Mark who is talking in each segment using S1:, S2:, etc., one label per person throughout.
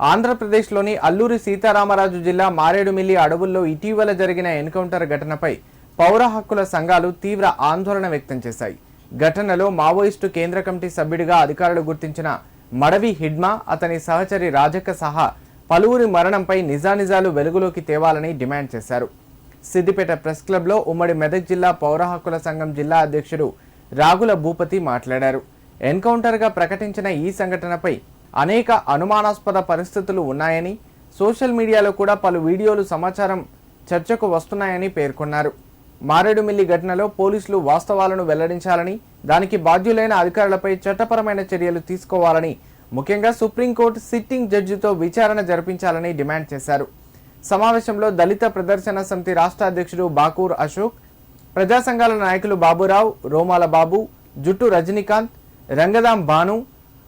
S1: ఆంధ్రప్రదేశ్లోని అల్లూరి సీతారామరాజు జిల్లా మారేడుమిల్లి అడవుల్లో ఇటీవల జరిగిన ఎన్కౌంటర్ ఘటనపై పౌర హక్కుల సంఘాలు తీవ్ర ఆందోళన వ్యక్తం చేశాయి. ఘటనలో మావోయిస్టు కేంద్ర కమిటీ సభ్యుడిగా అధికారులు గుర్తించిన మడవి హిడ్మా అతని సహచరి రాజక్క సహా పలువురి మరణంపై నిజానిజాలు వెలుగులోకి తేవాలని డిమాండ్ చేశారు. సిద్దిపేట ప్రెస్ క్లబ్లో ఉమ్మడి మెదక్ జిల్లా పౌర హక్కుల సంఘం జిల్లా అధ్యక్షుడు రాగుల భూపతి మాట్లాడారు. ఎన్కౌంటర్గా ప్రకటించిన ఈ సంఘటనపై అనేక అనుమానాస్పద పరిస్థితులు ఉన్నాయని సోషల్ మీడియాలో కూడా పలు వీడియోలు సమాచారం చర్చకు వస్తున్నాయని పేర్కొన్నారు. మారేడుమిల్లి ఘటనలో పోలీసులు వాస్తవాలను వెల్లడించాలని దానికి బాధ్యులైన అధికారులపై చట్టపరమైన చర్యలు తీసుకోవాలని ముఖ్యంగా సుప్రీంకోర్టు సిట్టింగ్ జడ్జితో విచారణ జరిపించాలని డిమాండ్ చేశారు. సమావేశంలో దళిత ప్రదర్శన సమితి రాష్ట్ర అధ్యక్షుడు బాకూర్ అశోక్ ప్రజా సంఘాల నాయకులు బాబురావు రోమాల బాబు జుట్టు రజనీకాంత్ రంగదాం భాను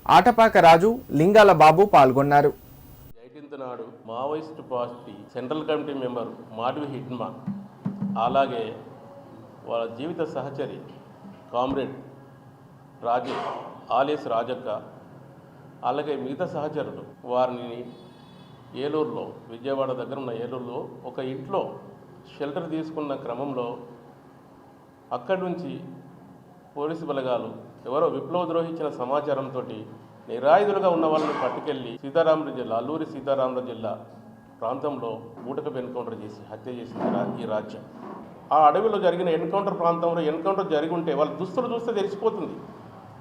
S1: ఆటపాక రాజు లింగాల బాబు పాల్గొన్నారు.
S2: ఎయిటీన్త్ నాడు Maoist party central committee member Madhavi Hidma అలాగే వాళ్ళ జీవిత సహచరి కామ్రేడ్ రాజు ఆలేస్ రాజక్క అలాగే మిగతా సహచరులు వారిని ఏలూరులో విజయవాడ దగ్గర ఉన్న ఏలూరులో ఒక ఇంట్లో షెల్టర్ తీసుకున్న క్రమంలో అక్కడి నుంచి పోలీసు బలగాలు ఎవరో విప్లవ ద్రోహించిన సమాచారంతో నిరాయుధులుగా ఉన్న వాళ్ళని పట్టుకెళ్ళి సీతారామరాజు జిల్లా అల్లూరి సీతారామరాజు జిల్లా ప్రాంతంలో బూటకపు ఎన్కౌంటర్ చేసి హత్య చేసింది ఈ రాజ్యం. ఆ అడవిలో జరిగిన ఎన్కౌంటర్ ప్రాంతంలో ఎన్కౌంటర్ జరిగి ఉంటే వాళ్ళ దుస్తులు చూస్తే తెలిసిపోతుంది.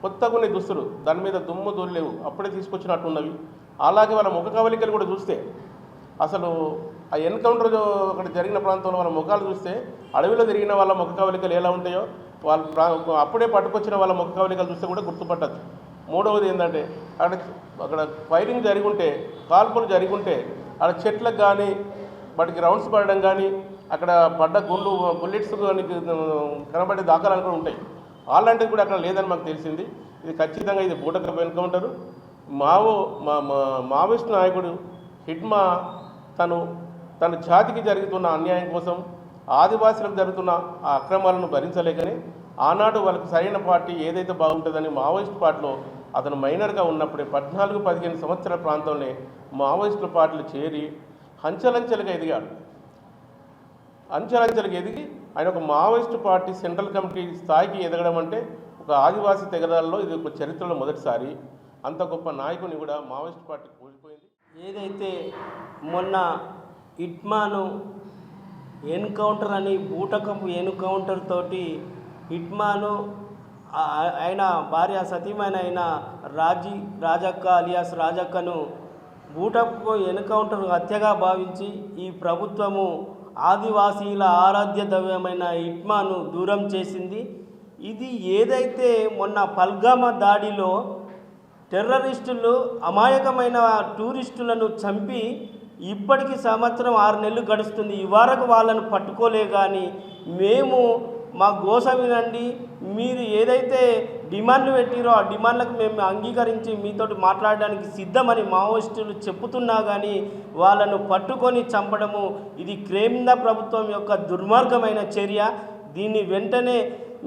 S2: కొత్తగా ఉన్నాయి దుస్తులు దాని మీద దుమ్ము దొరిలేవు అప్పుడే తీసుకొచ్చినట్టున్నవి. అలాగే వాళ్ళ ముఖ కవలికలు కూడా చూస్తే. అసలు ఆ ఎన్కౌంటర్ అక్కడ జరిగిన ప్రాంతంలో వాళ్ళ ముఖాలు చూస్తే అడవిలో జరిగిన వాళ్ళ ముఖ కవలికలు ఎలా ఉంటాయో వాళ్ళు అప్పుడే పట్టుకొచ్చిన వాళ్ళ ముఖ కవలికలు చూస్తే కూడా గుర్తుపట్టచ్చు. మూడవది ఏంటంటే అక్కడ అక్కడ ఫైరింగ్ జరిగి ఉంటే కాల్పులు జరిగి ఉంటే అక్కడ చెట్లకు కానీ వాటికి రౌండ్స్ పడడం కానీ అక్కడ పడ్డ గుండు బుల్లెట్స్ కానీ కనబడే దాఖలాలు కూడా ఉంటాయి. అలాంటిది కూడా అక్కడ లేదని మాకు తెలిసింది. ఇది ఖచ్చితంగా ఇది బూటకపు ఎన్కౌంటరు మావో మా మా- మావోయిస్ట్ నాయకుడు హిడ్మా తను తన జాతికి జరుగుతున్న అన్యాయం కోసం ఆదివాసులకు జరుగుతున్న ఆ అక్రమాలను భరించలేకనే ఆనాడు వాళ్ళకి సరైన పార్టీ ఏదైతే బాగుంటుందని మావోయిస్ట్ పార్టీలో అతను మైనర్గా ఉన్నప్పుడే పద్నాలుగు పదిహేను సంవత్సరాల ప్రాంతంలో మావోయిస్టుల పార్టీలు చేరి హంచలంచెలుగా ఎదిగాడు. అంచెలంచెలుగా ఎదిగి ఆయన ఒక మావోయిస్ట్ పార్టీ సెంట్రల్ కమిటీ స్థాయికి ఎదగడం అంటే ఒక ఆదివాసీ తెగదాలలో ఇది ఒక చరిత్రలో మొదటిసారి. అంత గొప్ప నాయకుని కూడా మావోయిస్ట్ పార్టీ కోల్పోయింది.
S3: ఏదైతే మొన్న ఇట్మాను ఎన్కౌంటర్ అని బూటకపు ఎన్కౌంటర్ తోటి హిట్మాను ఆయన భార్య సతీమైన అయిన రాజీ రాజక్క అలియాస్ రాజక్కను బూటపు ఎన్కౌంటర్ హత్యగా భావించి ఈ ప్రభుత్వము ఆదివాసీల ఆరాధ్య దైవమైన ఇట్మాను దూరం చేసింది. ఇది ఏదైతే మొన్న పల్గామ దాడిలో టెర్రరిస్టులు అమాయకమైన టూరిస్టులను చంపి ఇప్పటికి సంవత్సరం ఆరు నెలలు గడుస్తుంది. ఈ వరకు వాళ్ళను పట్టుకోలే కానీ మేము మా గోస వినండి. మీరు ఏదైతే డిమాండ్లు పెట్టిరో ఆ డిమాండ్లకు మేము అంగీకరించి మీతోటి మాట్లాడడానికి సిద్ధమని మావోయిస్టులు చెప్పుతున్నా కానీ వాళ్ళను పట్టుకొని చంపడము ఇది కేంద్ర ప్రభుత్వం యొక్క దుర్మార్గమైన చర్య. దీన్ని వెంటనే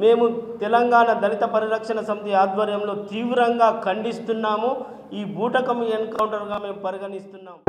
S3: మేము తెలంగాణ దళిత పరిరక్షణ సమితి ఆధ్వర్యంలో తీవ్రంగా ఖండిస్తున్నాము. ఈ బూటకం ఎన్కౌంటర్గా మేము పరిగణిస్తున్నాము